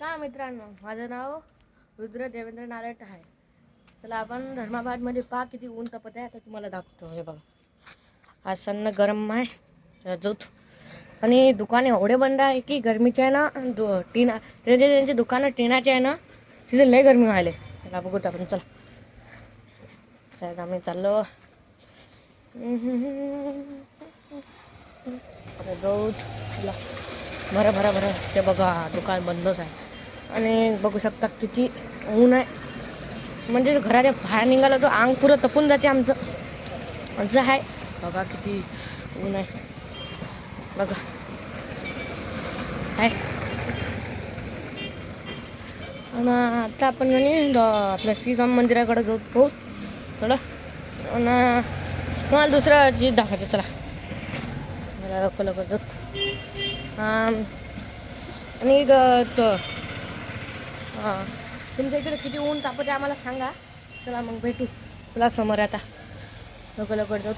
नमस्कार मित्रांनो? माझं नाव रुद्र देवेंद्र नारट आहे. चला आपण धर्माबादमध्ये पहा किती ऊन तपत आहे. आता तुम्हाला दाखवतो. हे बघा. आज सन्न गरम आहे. तर आणि दुकान एवढे बंद आहे की गरमीचे आहे ना दु टीना त्यांचे त्यांचे दुकानं टिनाचे आहे ना तिथे लय गरमी व्हायले. चला बघूत आपण. चला. त्यात आम्ही चाललो. आता जाऊ चला. बरं बरं बरं ते बघा दुकान बंदच आहे. आणि बघू शकता किती ऊन आहे. म्हणजे घराच्या बाहेर निघालं तर अंग पुरं तपून जाते आमचं. असं आहे. बघा किती ऊन आहे. बघा. आहे. आणि आता आपण म्हणे द- आपल्या श्रीराम मंदिराकडे जाऊ. हो. पाहू थोडं आणि तुम्हाला दुसरं चीज दाखवायचं चला. मला लवकर लवकर जात आणि ग- हां. तुमच्या इकडे किती ऊन तापते आम्हाला सांगा. चला मग भेटू. चला समोर आता. लवकर लवकर जाऊ.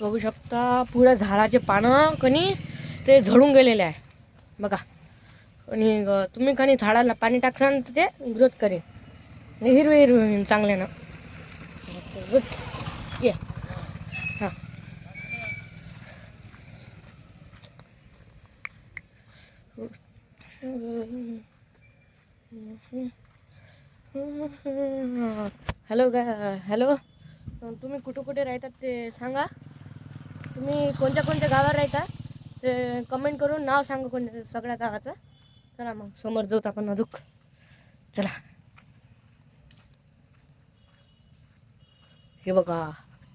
बघू शकता पुढे झाडाचे पानं कनी ते झडून गेलेले आहे. बघा. आणि तुम्ही कणी झाडाला पाणी टाकसान तर ते ग्रोथ करेन. हिरवे हिरवे होईन चांगल्यानं. ये. हां. हॅलो गा हॅलो. तुम्ही कुठं कुठे राहतात ते सांगा. तुम्ही कोणत्या कोणत्या गावात राहता? ते कमेंट करून नाव सांगा कोणत्या सगळ्या गावाचं. चला मग समोर जाऊत आपण अजूक चला. हे बघा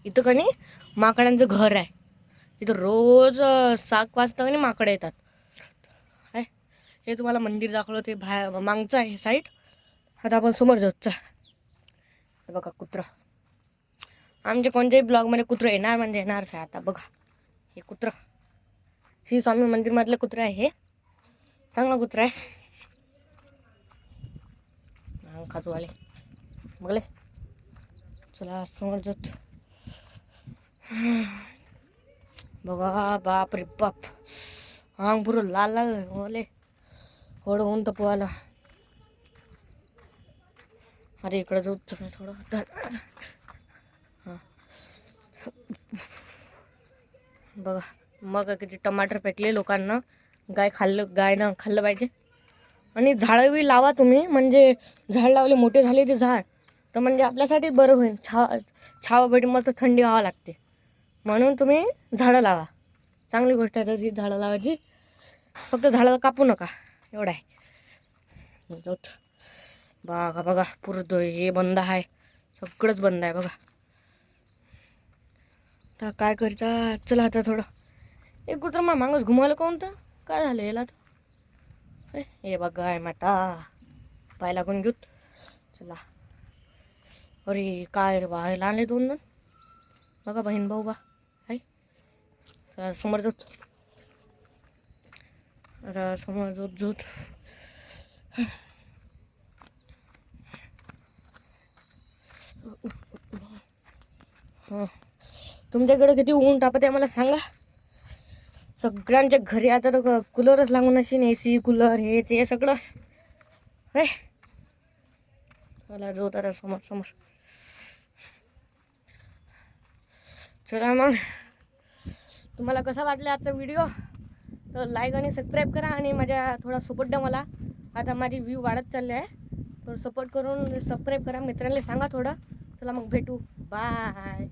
इथं का नाही माकडांचं घर आहे. इथं रोज सात वाजता आणि माकडं येतात. आहे. हे तुम्हाला मंदिर दाखवलं ते बाहेर मागचं आहे साईड आता आपण समोर जाऊचा हे बघा कुत्रा. आमच्या कोणत्याही ब्लॉगमध्ये कुत्रं येणार म्हणजे येणारच आहे आता. बघा. हे कुत्रं. श्री स्वामी मंदिरमधलं कुत्रं आहे हे. चांगला कुत्रा आहे. हा, खातो आले. बघले. चला समोर जात बघा बाप रे बाप. अंग पुरं लाल लाल ओले. थोडं ऊन तर पोहायला. अरे इकडं जाऊ चला थोडं. हां. बघा मग किती टमाटर फेकले लोकांना. गाय खाल्लं गायनं खाल्लं पाहिजे. आणि झाडं बी लावा तुम्ही. म्हणजे झाड लावले मोठे झाले ते झाड. तर म्हणजे आपल्यासाठी बरं होईल. छा छावा मस्त थंडी व्हावं लागते. म्हणून तुम्ही झाडं लावा. चांगली गोष्ट आहे त्याची झाडं लावायची. फक्त झाडाला कापू नका. एवढं आहे. जाऊत. बघा बघा. पुरतो हे बंद आहे. सगळंच बंद आहे. बघा. आता काय करता चला आता थोडं. एक कुत्र मा मागच घुमायला कोण तर? काय झालं याला तर ए, हे बघा आहे माता. पाय लागून घेऊत चला. अरे काय रे बा हे लहान आहे दोन जण बघा बहीण भाऊ बा हाय समोर जोत. आता समोर जोत जोत. हां. तुमच्याकडे किती ऊन तापत आहे मला सांगा. सगळ्यांच्या घरी आता तर कूलरच लागून असेल ए सी कूलर हे ते सगळंच. हे मला जोत आता समोर समोर. चला मग. तुम्हाला कसा वाटला आजचा व्हिडिओ तर लाईक आणि सबस्क्राईब करा आणि माझ्या थोडा सपोर्ट द्या मला. आता माझी व्ह्यू वाढत चालले आहे. थोडं सपोर्ट करून सबस्क्राईब करा. मित्रांना सांगा थोडं. चला मग भेटू. बाय